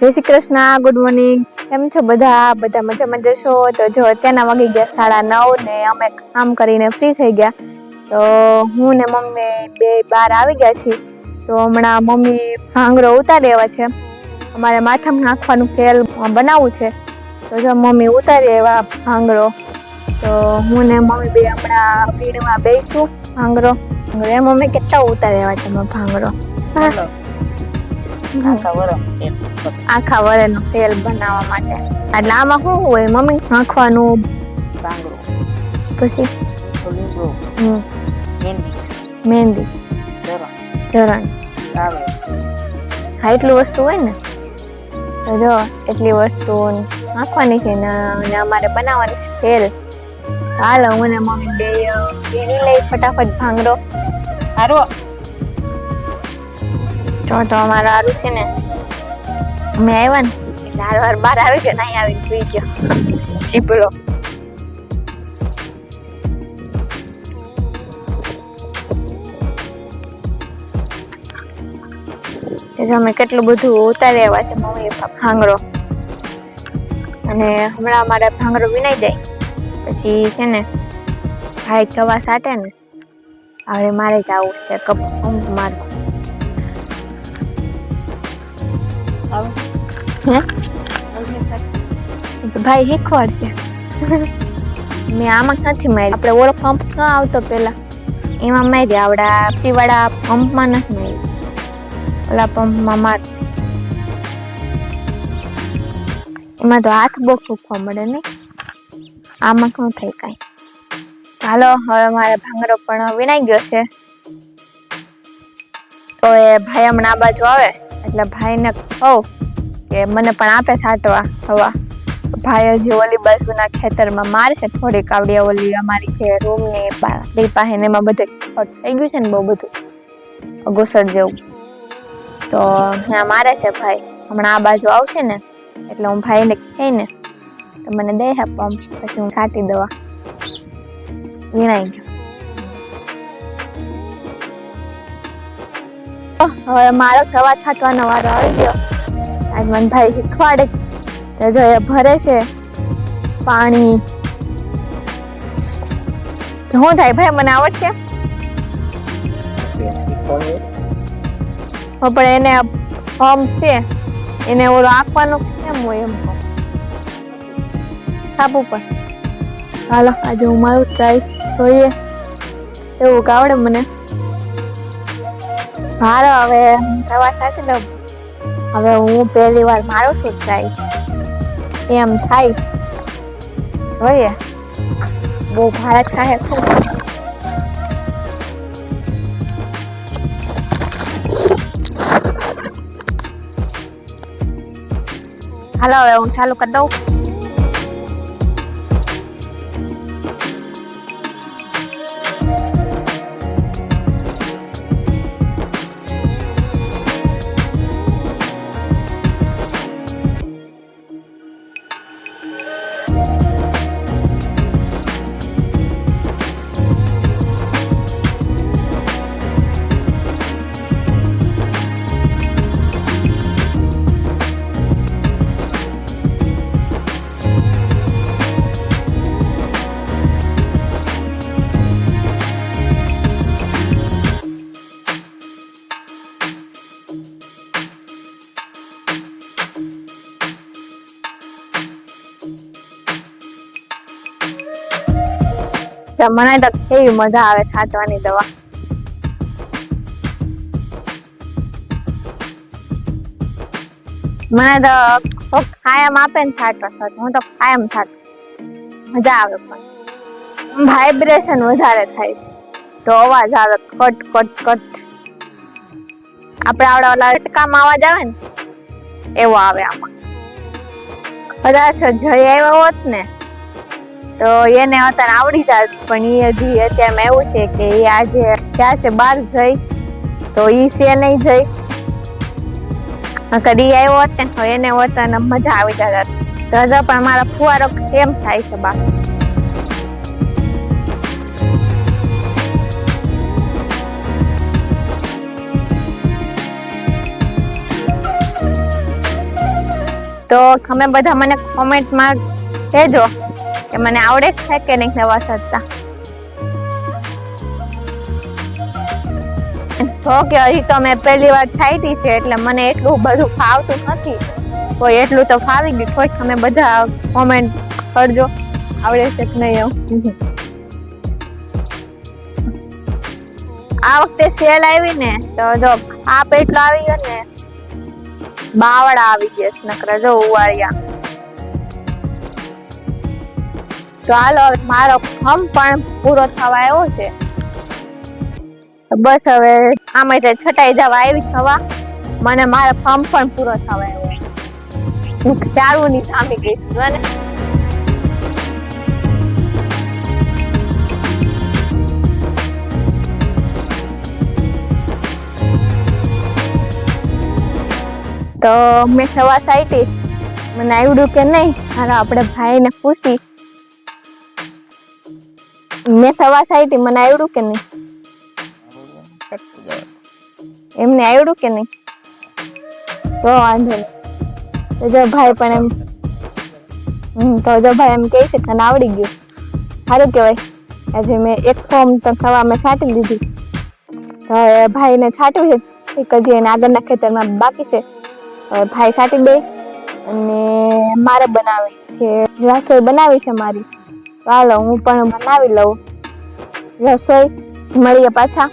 જય Shri Krishna good morning કેમ છો બધા? બધા મજા મજા છો? તો જો અત્યારના વાગી ગયા સાડા નવ ને અમે કામ કરીને ફ્રી થઈ ગયા. તો હું ને મમ્મી બે બહાર આવી ગયા છીએ. તો હમણાં મમ્મી ભાંગરો ઉતારી આવ્યા છે. અમારે માથામાં નાખવાનું તેલ બનાવવું છે. તો જો મમ્મી ઉતારી આવ્યા ભાંગરો. તો હું ને મમ્મી બે હમણાં ભીડમાં બેસું ભાંગરો. એ મમ્મી કેટલા ઉતારી છે એમાં ભાંગરો? ચાલો. આખા વરેનું તેલ બનાવવા માટે. એટલે આમાં શું હોય મમ્મી? નાખવાનું. બાંગડું પછી? મહેંદી, ચરણ હા એટલી વસ્તુ હોય ને? જો એટલી વસ્તુ નાખવાની છે ને અને અમારે બનાવવાનું છે તેલ. હાલ હું ને મમ્મી બે લઈ ફટાફટ ભાંગરો હારો. તો તો અમારે સારું છે ને. અમે આવ્યા ને. એટલે વાર બહાર આવી ગયો નહીં આવીને જોઈ ગયો. સીપડો અમે કેટલું બધું ઉતારી આવ્યા છે મમ્મી ભાંગરો. અને હમણાં અમારે ભાંગરો વિનાઈ જાય. પછી છે ને, ભાઈ કવા સાટે ને, હવે મારે જ આવું છે, કપ પંપ ભાઈ શીખવાડશે મેં આમાં નથી મારી આપણે ઓલો પંપ ન આવતો પેલા એમાં મારી આવડા પીવાડા પંપમાં નથી મારી ઓલા પંપમાં માર. એમાં તો હાથ બહુ ફૂકવા મળે ને આમાં શું થાય કાંઈ? હાલો હવે મારે ભાંગરો પણ વિનાઈ ગયો છે. તો એ ભાઈ હમણાં આ બાજુ આવે. એટલે ભાઈને કહું કે મને પણ આપે છાંટવા, હવા. ભાઈ હજી ઓલી બાજુના ખેતરમાં મારશે થોડીક આવડી ઓલી અમારી જે રૂમની બારી પાસે એમાં બધે થઈ ગયું છે ને બહુ બધું. અગોસર જેવું. તો ત્યાં મારે છે ભાઈ. હમણાં આ બાજુ આવશે ને, એટલે હું ભાઈને કહીને તો મને દે પંપ પછી હું કાઢી દવા. વિણાઈ ગયો. હવે મારો થવા છાંટવાનો વારો આવી ગયો. આજ શીખવાડે તો જો એ ભરે છે પાણી. શું થાય ભાઈ, મને આવડશે? પણ એને પંપ છે, એને ઓલો આપવાનું કેમ હોય એમ છાપું પણ હાલો, આજે હું મારું ટ્રાય જોઈએ. એવું કાવડે મને. હાલો હવે પ્રવાસ થશે ને હવે હું પહેલી વાર મારું છું ટ્રાય એમ થાય. જોઈએ બહુ ભારત થાય ખૂબ હાલો, હવે હું ચાલુ કરી દઉં. તો મને તો કેવી મજા આવે છાંટવાની દવા? મને તો કાયમ આપે ને છાંટવા છાંટવા હું તો કાયમ છાંટું. મજા આવે પણ. વાઇબ્રેશન વધારે થાય. તો અવાજ આવે, કટ કટ કટ. આપણે આવડા ઓલા અટકામાં અવાજ આવે ને, એવો આવે આમાં. કદાચ જય આવ્યો હોત ને તો એને અત્યારે આવડી જાત, પણ એ હજી અત્યારમાં એવું છે કે એ આજે ક્યાં છે, બહાર જઈ. તો ઈ છે નહીં જઈ. કદી આવ્યો હોત ને, તો એને વતન મજા આવી જાત તો હજુ પણ મારા ફુવારો કેમ થાય છે બા. તો તમે બધા મને કોમેન્ટમાં કહેજો. કે મને આવડે છે કે નહીં નવા સત્તા જો હજી તો મેં પહેલી વાર છાંટી છે, એટલે મને એટલું બધું ફાવતું નથી. કોઈ એટલું તો ફાવી ગયું, કોઈ તમે બધા કોમેન્ટ કરજો. આવડે છે કે નહીં એવું? આ વખતે સેલ આવી ને, તો જો આપ એટલો આવી ગયો ને બાવડા આવી ગયા નકરા જો ઉવાળિયા. હવે મારો ફોર્મ પણ પૂરો થવા આવ્યો છે. બસ હવે આમાં એટલે છટાઈ જવા આવી થવા. મને મારો ફોર્મ પણ પૂરો થવા આવ્યો હું ચારું ની સામી ગઈ છું તો મેં સવા સાઈટી મને આવડ્યું કે નહીં? હાલો, આપણે ભાઈને પૂછી. મેં થવા સાઈટી મને આવડું કે નહીં? એમને આવડ્યું કે નહીં? તો વાંધો નહીં. તો જો ભાઈ પણ એમ, હમ, તો જો ભાઈ એમ કહે છે તને આવડી ગયું. સારું કહેવાય. આજે મેં એક ફોર્મ તો થવા મેં છાંટી દીધી. તો હવે ભાઈને છાંટ્યું છે. એક હજી એને આગળના ખેતરમાં બાકી છે. હવે ભાઈ છાંટી દે અને મારે બનાવી છે. રસોઈ બનાવી છે મારી. હાલો, હું પણ બનાવી લઉં. રસોઈ મળીએ પાછા.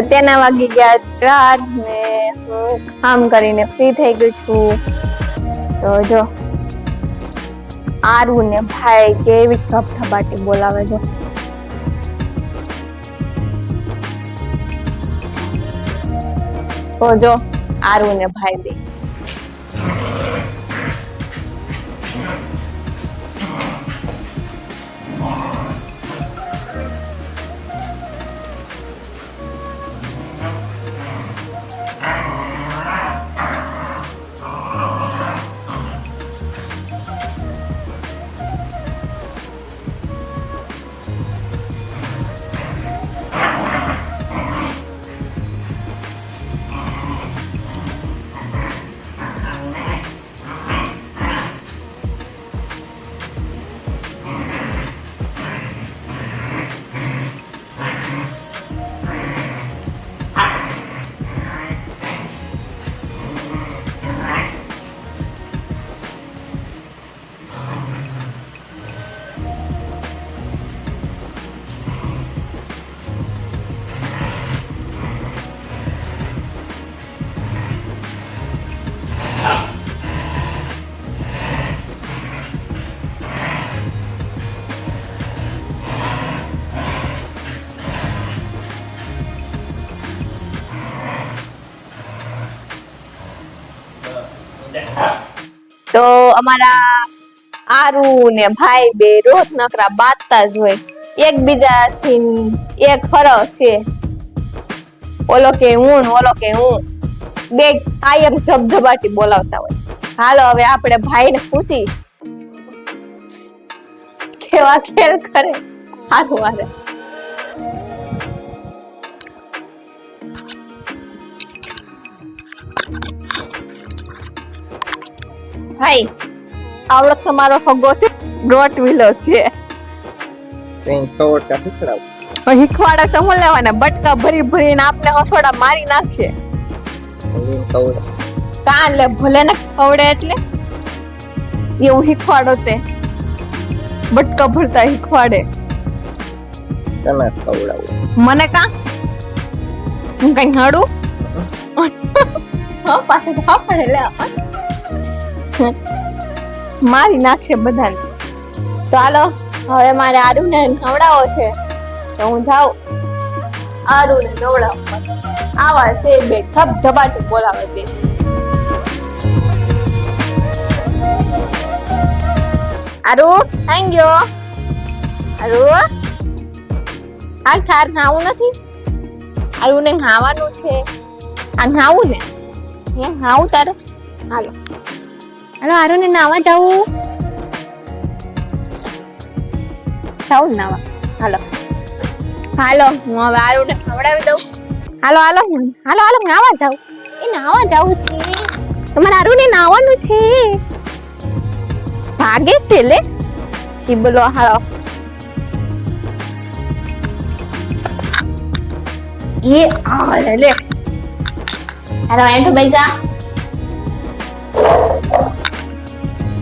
અત્યારના વાગી ગયા ચાર ને હું કામ કરીને ફ્રી થઈ ગઈ છું. તો જો, આરુ ને ભાઈ કેવી ધબધબાટી બોલાવે છે. તો જો, આરુ ને ભાઈ દે અમારા આરુ ને ભાઈ બે રોજ નકરા બાંધતા જ હોય. એકબીજાથી એક ફરક છે. ઓલો કે હું ઓલો કે હું. બે કાયમ ધબધબાટી બોલાવતા હોય. હાલો, હવે આપણે ભાઈને પૂછી. કેવા ખેલ કરે? હારું હારે ભાઈ આવડો તમારો ફગો છે રોટ વ્હીલર છે. શીખવાડે? છે હું લેવાના? બટકા ભરી ભરીને આપને હસોડા મારી નાખશે. કાં લે ભલે ને ખવડે એટલે? એવું શીખવાડો તે. બટકા ભરતા શીખવાડે. તને ખવડાવું. મને કા? હું કઈ હડું? હા પાસે ભાવ પડે લે. મારી નાખશે બધાને. તો હાલો, હવે મારે આરુને નવડાવો છે. તો હું જાઉં. આરુને નવડાવવા આવા છે બે ધબ ધબાટી બોલાવે બે. આરુ થેન્ક યુ આરુ. આ ઠાર નાવું નથી? આરુ ને ખાવાનું છે. આ નાવું ને? હે, નાવું તારે? હાલો. હાલો આરુ ને નાવા જાવું જાવું નાવા. હાલો. હાલો, હું હવે આરુ ને ખવડાવી દઉં. હાલો હાલો હાલો હાલો નાવા જાઉં. એ નાવા જાવું છે. તમારે આરુને નાવાનું છે. ભાગે છે લે બોલો, હાલો. એ આ લે હાલો એમ તો અરે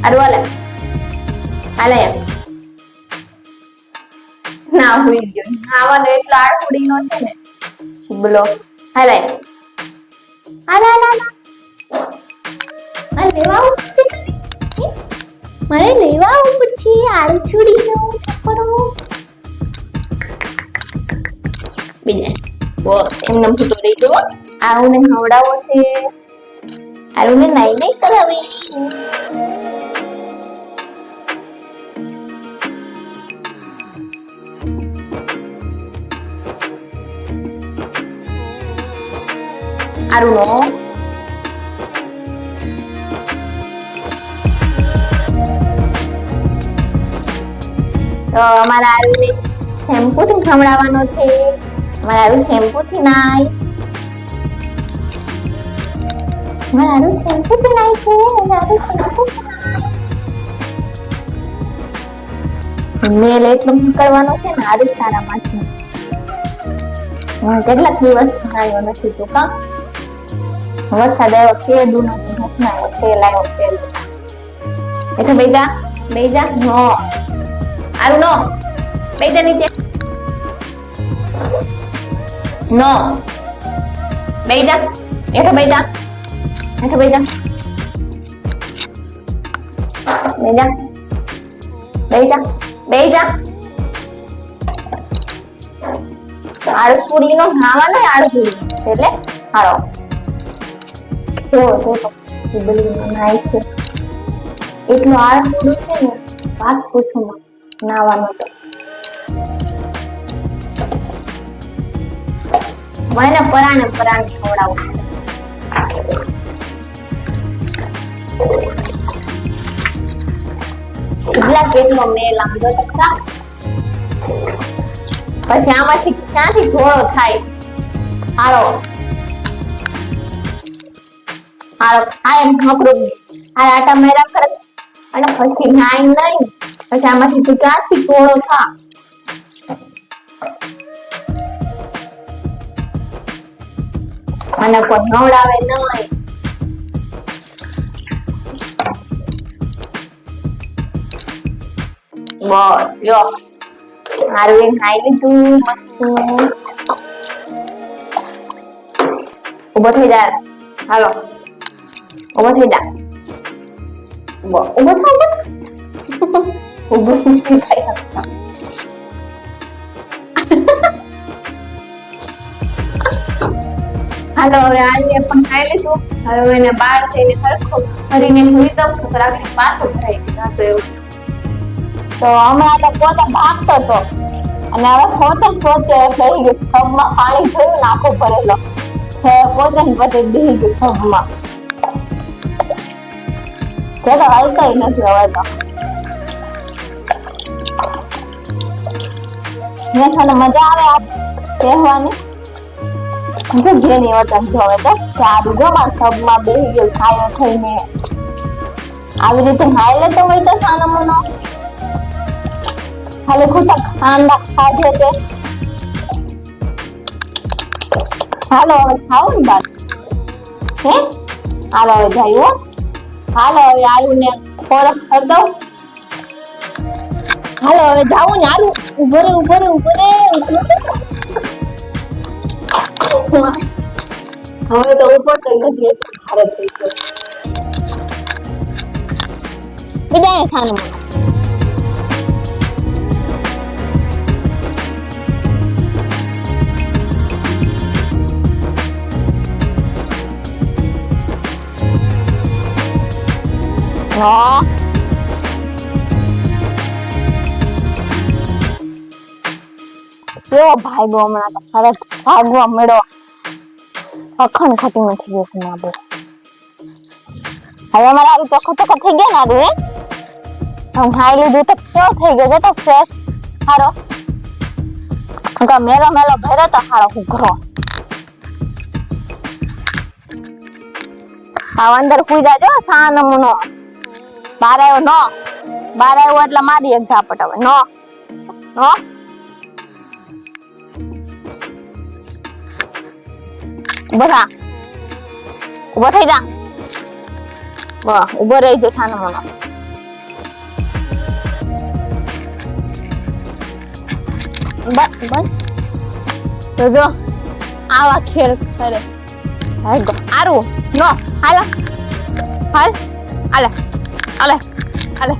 વાલે അലയം ના હોઈ ને મારે લેવા ઉપર છે આળસુડી નો ચક્કરો બીજે વો એમને ફૂટો રહી ગયો આવુને ખવડાવો છે આરુને નાઈ નાઈ કરાવી આરુનો તો અમારા આરુને શેમ્પુ થી ખવડાવવાનો છે. અમારા આરુ શેમ્પુ થી નાય. અમારા આરુ શેમ્પુ થી નાય છે અને આરુ શેમ્પુ મેલ એટલો નીકળવાનો છે ને આરુ તારા માંથી હું કેટલાક દિવસ નાયો નથી તો કા? વરસાદ આવ્યો છે દુનો ઘટના છે લાયો તેલ એટલે બેજા બેજા, નો. આરું નો. બેજા નીચે. નો. બેજા એઠો બેજા. એઠો બેજા. બેજા બેજા બેજા. આળસુડી નો નાવાનો આળસુડી છે એટલે હાલો કેવો છે તો બિલ્ડિંગ નાઈસ એટલો એટલું આળસુડું છે ને, વાત પૂછો નાવાનો તો. મને પરાણે પરાણે ખવડાવું એટલા કેટલો મેલ આમ જો પછી આમાંથી ક્યાંથી ઘોળો થાય? હાલો. આ એમ નકરું આ આટા મેરા કર અને પછી નાઈ નહીં. પછી આમાંથી તું ક્યાંથી ઘોડો થા? અને કોઈ નવડાવે નહીં. બસ જો મારું એ ખાઈ લીધું, મસ્ત. ઊભો થઈ જાય હાલો. ઊભો થઈ જા ઊભો હવે આજે પણ ખાઈ લીધું હવે એને બહાર થઈને હરખો ફરીને ભૂલી દઉં તો રાત્રે પાછો ભરાઈ ગયો એવું તો હમણાં તો પોતે ભાગતો હતો અને હવે પોતે પોતે થઈ ગયું પગમાં પાણી જોયું ને આખો ભરેલો પોતે પોતે બેહી ગયું પગમાં જે તો હલકાઈ નથી હવે તો મેં તને મજા આવે કહેવાની? જો જેની વતન જોવે તો આ બીજો મારા પગમાં બેહી ગયો છાયો થઈને. આવી રીતે હાઈ લેતો હોય તો સાનો હાલે ખોટા ખાંડા ખાધે તે. હાલો, હવે ખાવું બાદ હે? હાલો, હવે જાય હાલો, હવે આલુ ને ખોરાક કરી દઉં. હાલો, હવે જાવું ને આલુ. ઊભો રે ઊભો રે ઊભો રે. હવે તો ઉપર કઈ નથી ભારે થઈ ગયો. બીજા સાનું હા કેવો ભાગ્યો હમણાં તો સરસ ભાગવા મળ્યો અખંડ ખાતી નથી ગયો ના બો હવે અમારે આરું ચોખ્ખો ચોખ્ખો થઈ ગયો ને આરું હે ખાઈ લીધું તો કેવો થઈ ગયો જો તો ફ્રેશ કે મેલો મેલો ભર્યો તો હારો ઉઘરો હા અંદર કુઈ જાજો સા નમૂનો. બાર આવ્યો નો બાર આવ્યો એટલે મારી એક ઝાપટ હવે નો નો ઊભો થા ઊભો થઈ જા વાહ ઊભો રહી જાય સા નમૂનો બસ બસ તો જો આવા ખેલ કરે હાગો આરું નો હાલો હાલ હાલે હાલે હાલે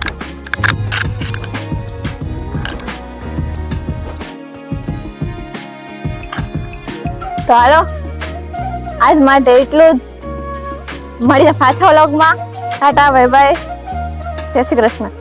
તો હાલો આજ માટે એટલું જ મળીએ પાછા વ્લોગમાં ટાટા બાય બાય જય શ્રી કૃષ્ણ